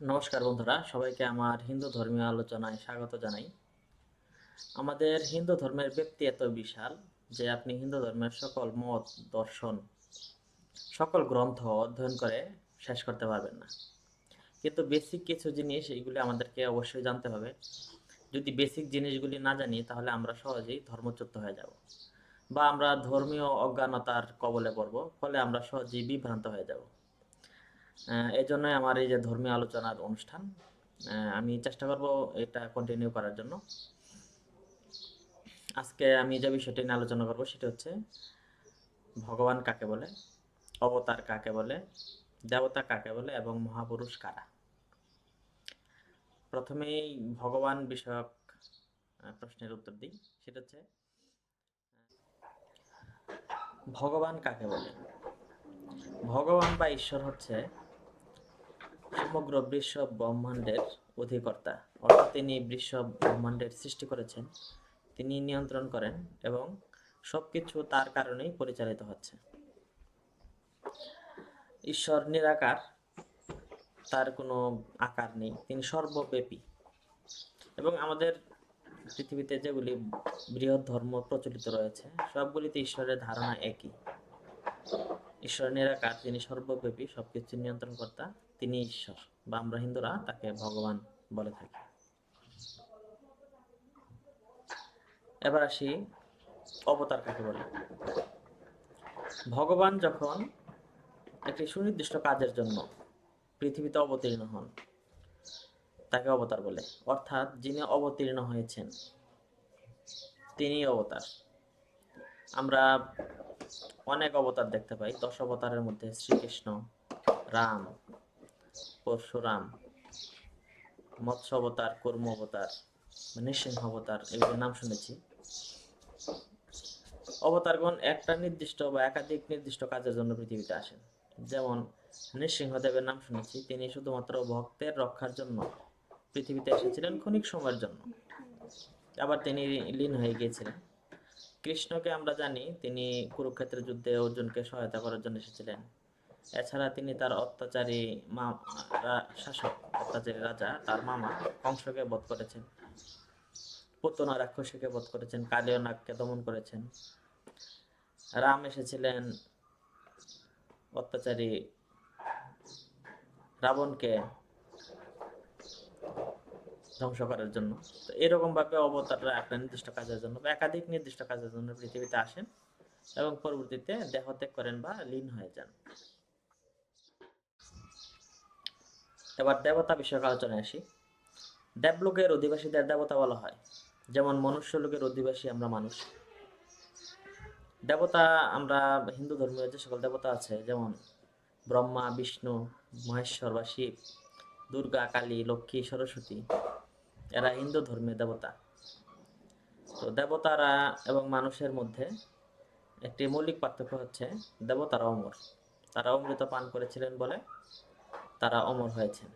নমস্কার বন্ধুরা, সবাইকে আমার হিন্দু ধর্মীয় আলোচনায় স্বাগত জানাই। আমাদের হিন্দু ধর্মের ব্যক্তি এত বিশাল যে আপনি হিন্দু ধর্মের সকল মত, দর্শন, সকল গ্রন্থ অধ্যয়ন করে শেষ করতে পারবেন না। কিন্তু বেসিক কিছু জিনিস এইগুলি আমাদেরকে অবশ্যই জানতে হবে। যদি বেসিক জিনিসগুলি না জানি, তাহলে আমরা সহজেই ধর্মচ্যুত হয়ে যাব বা আমরা ধর্মীয় অজ্ঞানতার কবলে পড়ব, ফলে আমরা সহজেই বিভ্রান্ত হয়ে যাব। এই জন্যই আমার এই যে ধর্মীয় আলোচনার অনুষ্ঠান আমি চেষ্টা করব এটা কন্টিনিউ করার জন্য। আজকে আমি যে বিষয়টি নিয়ে আলোচনা করব সেটা হচ্ছে, ভগবান কাকে বলে, অবতার কাকে বলে, দেবতা কাকে বলে এবং মহাপুরুষ কারা? প্রথমেই ভগবান বিষয়ক প্রশ্নের উত্তর দিই। সেটা হচ্ছে, ভগবান কাকে বলে? ভগবান বা ঈশ্বর হচ্ছে সমগ্র বিশ্ব ব্রহ্মাণ্ডের অধিকর্তা। অর্থাৎ তিনি বিশ্ব ব্রহ্মাণ্ডের সৃষ্টি করেছেন, তিনি নিয়ন্ত্রণ করেন এবং সবকিছু তার কারণেই পরিচালিত হচ্ছে। ঈশ্বর নিরাকার, তার কোনো আকার নেই, তিনি সর্বব্যাপী। এবং আমাদের পৃথিবীতে যেগুলি বৃহৎ ধর্ম প্রচলিত রয়েছে, সবগুলিতে ঈশ্বরের ধারণা একই। ঈশ্বর নিরাকার তিনি সর্বব্যাপী সবকিছু নিয়ন্ত্রণ কর্তা তিনি ঈশ্বর বা আমরা হিন্দুরা তাকে ভগবান বলে থাকি। এবার আসি অবতার কাকে বলে? ভগবান যখন একটি সুনির্দিষ্ট কাজের জন্য পৃথিবীতে অবতীর্ণ হন, তাকে অবতার বলে। অর্থাৎ যিনি অবতীর্ণ হয়েছেন তিনি অবতার। আমরা অনেক অবতার দেখতে পাই। দশ অবতারের মধ্যে শ্রীকৃষ্ণ, রাম, পরশুরাম, মৎস্য অবতার, কর্ম অবতার, নৃসিংহ অবতার এগুলোর নাম শুনেছি। অবতারগণ একটা নির্দিষ্ট বা একাধিক নির্দিষ্ট কাজের জন্য পৃথিবীতে আসেন। যেমন নৃসিংহদেবের নাম শুনেছি, তিনি শুধুমাত্র ভক্তের রক্ষার জন্য পৃথিবীতে এসেছিলেন, ক্ষণিক সময়ের জন্য। আবার তিনি লীন হয়ে গিয়েছিলেন। কৃষ্ণকে আমরা জানি তিনি কুরুক্ষেত্রের যুদ্ধে অর্জুনকে সহায়তা করার জন্য এসেছিলেন। এছাড়া তিনি তার অত্যাচারী মা শাসক, অত্যাচারী রাজা, তার মামা কংসকে বধ করেছেন। পুতনা রাক্ষসীকে বধ করেছেন, কালীয় নাগকে দমন করেছেন। রাম এসেছিলেন অত্যাচারী রাবণকে ধ্বংস করার জন্য এরকম ভাবে অবতাররা একটা নির্দিষ্ট কাজের জন্য বা একাধিক নির্দিষ্ট কাজের জন্য পৃথিবীতে আসেন এবং পরবর্তীতে দেহত্যাগ করেন বা লীন হয়ে যান। এবার দেবতা বিষয়ক আলোচনায় আসি। দেবলোকের অধিবাসীদের দেবতা বলা হয়। যেমন মনুষ্য লোকের অধিবাসী আমরা মানুষ। দেবতা আমরা হিন্দু ধর্মীয় যে সকল দেবতা আছে, যেমন ব্রহ্মা, বিষ্ণু, মহেশ্বর বা শিব, দুর্গা, কালী, লক্ষ্মী, সরস্বতী এরা হিন্দু ধর্মের দেবতা। তো দেবতারা এবং মানুষের মধ্যে একটি মৌলিক পার্থক্য হচ্ছে দেবতারা অমর। তারা অমৃত পান করেছিলেন বলে তারা অমর হয়েছেন।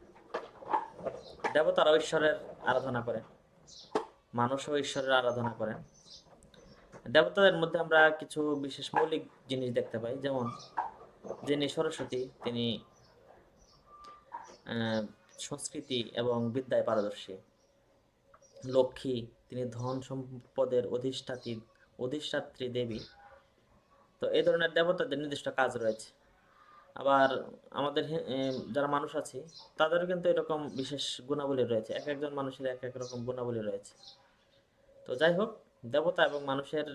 দেবতারা ঈশ্বরের আরাধনা করেন। মানুষও ঈশ্বরের আরাধনা করেন। দেবতাদের মধ্যে আমরা কিছু বিশেষ মৌলিক জিনিস দেখতে পাই, যেমন যিনি সরস্বতী, তিনি সংস্কৃতি এবং বিদ্যায় পারদর্শী। লক্ষ্মী, তিনি ধন সম্পদের অধিষ্ঠাত্রী অধিষ্ঠাত্রী দেবী। তো এই ধরনের দেবতাদের নির্দিষ্ট কাজ রয়েছে। আবার আমাদের যারা মানুষ আছে, তাদেরও কিন্তু এরকম বিশেষ গুণাবলী রয়েছে। এক একজন মানুষের এক এক রকম গুণাবলী রয়েছে। তো যাই হোক, দেবতা এবং মানুষের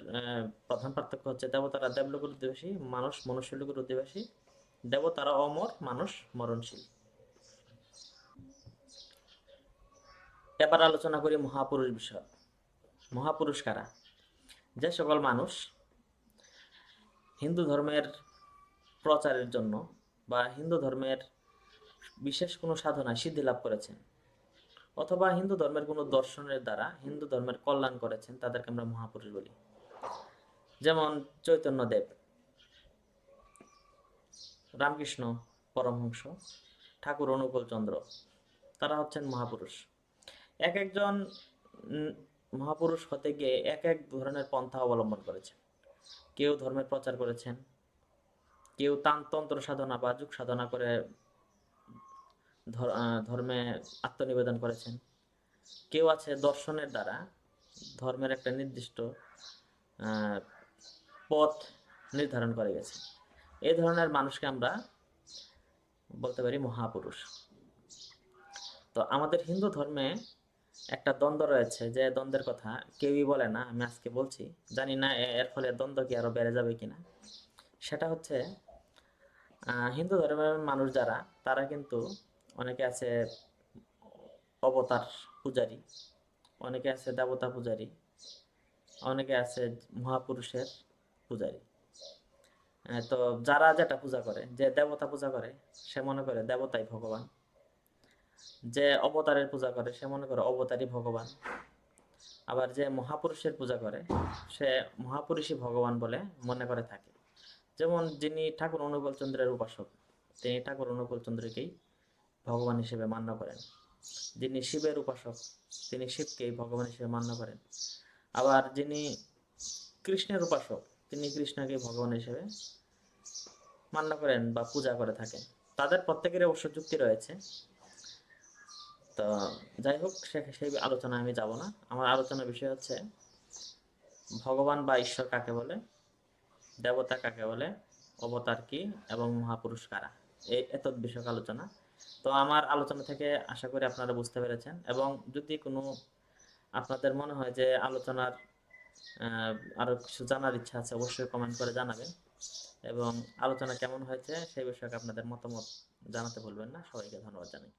প্রধান পার্থক্য হচ্ছে দেবতারা দেবলোকের অধিবাসী, মানুষ মনুষ্যলোকের অধিবাসী। দেবতারা অমর, মানুষ মরণশীল। এবার আলোচনা করি মহাপুরুষ বিষয়। মহাপুরুষ কারা? যে সকল মানুষ হিন্দু ধর্মের প্রচারের জন্য বা হিন্দু ধর্মের বিশেষ কোনো সাধনায় সিদ্ধি লাভ করেছেন অথবা হিন্দু ধর্মের কোনো দর্শনের দ্বারা হিন্দু ধর্মের কল্যাণ করেছেন, তাদেরকে আমরা মহাপুরুষ বলি। যেমন চৈতন্যদেব রামকৃষ্ণ পরমহংস, ঠাকুর অনুকূল চন্দ্র, তারা হচ্ছেন মহাপুরুষ। এক একজন মহাপুরুষ হতে গিয়ে এক এক ধরনের পন্থা অবলম্বন করেছেন। কেউ ধর্মের প্রচার করেছেন, কেউ তান তন্ত্র সাধনা বা যুগ সাধনা করে ধর্মে আত্মনিবেদন করেছেন। কেউ আছে দর্শনের দ্বারা ধর্মের একটা নির্দিষ্ট পথ নির্ধারণ করে গেছে। এই ধরনের মানুষকে আমরা বলতে পারি মহাপুরুষ। তো আমাদের হিন্দু ধর্মে একটা দ্বন্দ্ব রয়েছে, যে দ্বন্দ্বের কথা কেউই বলে না, আমি আজকে বলছি, জানি না এর ফলে দ্বন্দ্ব কি আরও বেড়ে যাবে কিনা। সেটা হচ্ছে হিন্দু ধর্মের মানুষ যারা, তারা কিন্তু অনেকে আছে অবতার পূজারী, অনেকে আছে দেবতা পূজারী, অনেকে আছে মহাপুরুষের পূজারী। তো যারা যেটা পূজা করে, যে দেবতা পূজা করে, সে মনে করে দেবতাই ভগবান। যে অবতারের পূজা করে, সে মনে করে অবতারই ভগবান। আবার যে মহাপুরুষের পূজা করে, সে মহাপুরুষই ভগবান বলে মনে করে থাকে। যেমন যিনি ঠাকুর অনুকূল চন্দ্রের উপাসক, তিনি ঠাকুর অনুকূল চন্দ্রকেই ভগবান হিসেবে মান্য করেন। যিনি শিবের উপাসক, তিনি শিবকেই ভগবান হিসেবে মান্য করেন। আবার যিনি কৃষ্ণের উপাসক, তিনি কৃষ্ণকে ভগবান হিসেবে মান্য করেন বা পূজা করে থাকেন। তাদের প্রত্যেকের অবশ্য যুক্তি রয়েছে। তো যাই হোক সে- সেই আলোচনা আমি যাব না। আমার আলোচনার বিষয় হচ্ছে ভগবান বা ঈশ্বর কাকে বলে? দেবতা কাকে বলে? অবতার কি? এবং মহাপুরুষ কারা? এই এত বিষয়ক আলোচনা। তো আমার আলোচনা থেকে আশা করি আপনারা বুঝতে পেরেছেন। এবং যদি কোনো আপনাদের মনে হয় যে আলোচনার আহ, আরও কিছু জানার ইচ্ছা আছে অবশ্যই কমেন্ট করে জানাবেন। এবং আলোচনা কেমন হয়েছে সেই বিষয়ে আপনাদের মতামত জানাতে ভুলবেন না। সবাইকে ধন্যবাদ জানাই।